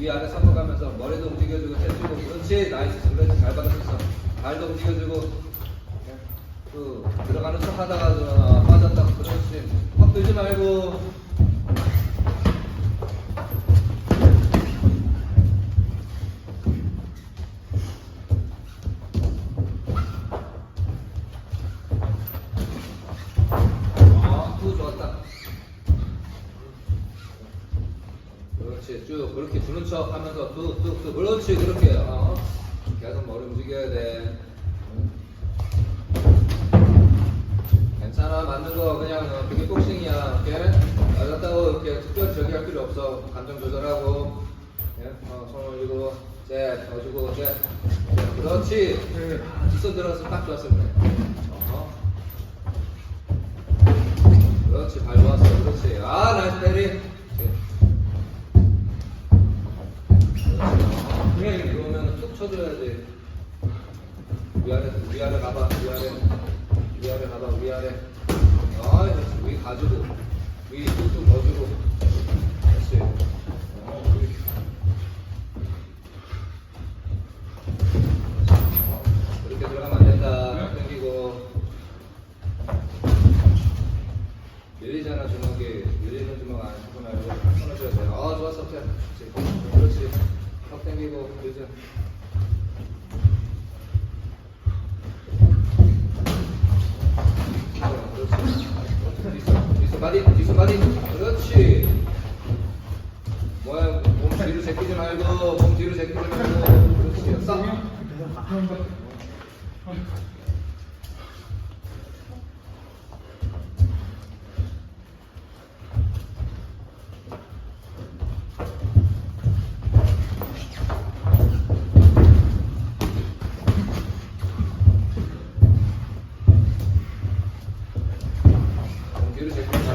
위아래 섞어가면서 머리도 움직여주고 해주고 그렇지 나이스 그렇지 잘 받았어. 발도 움직여주고 그 들어가는 척 하다가 빠졌다 그렇지. 확 들지 말고. 그렇지. 쭉 그렇게 주는 척 하면서 뚝뚝뚝 그렇지. 그렇게 어. 계속 머리 움직여야 돼. 괜찮아. 맞는 거 그냥 어, 그게 복싱이야. 오케이? 맞았다고 이렇게 특별 저기 할 필요 없어. 감정 조절하고 예? 어, 손 올리고 셋 넣어주고 셋 셋. 그렇지. 뒷손 들어서 딱 좋았을 때. 어허. 그렇지. 발 좋았어. 그렇지. 아 나이스 베리 이렇게 들어오면 툭 쳐줘야지. 위아래 위아래 가봐 위아래. 위아래 가봐 위아래. 아 그렇지 위 가지고 위 툭툭 넣어주고 그렇지. 어, 그렇게 들어가면 안 된다. 당기고. 밀리잖아 주먹이. 밀리는 주먹 안 하고 말고 끊어줘야 돼. 아 좋았어 자 그렇지. 그렇지 턱 당기고 그러자 어, 그렇지. 뭐야 몸 뒤로 제끼지 말고 몸 뒤로 제끼지 말고. 그렇지 싹몸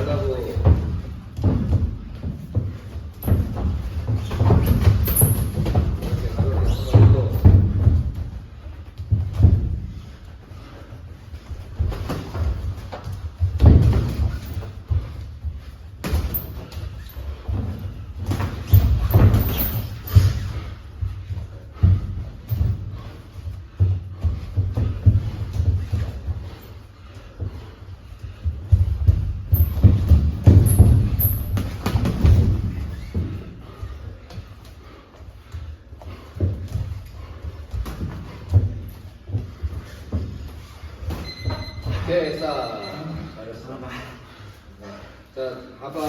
뒤 오케이, 싸. 잘했어. 자, 아빠,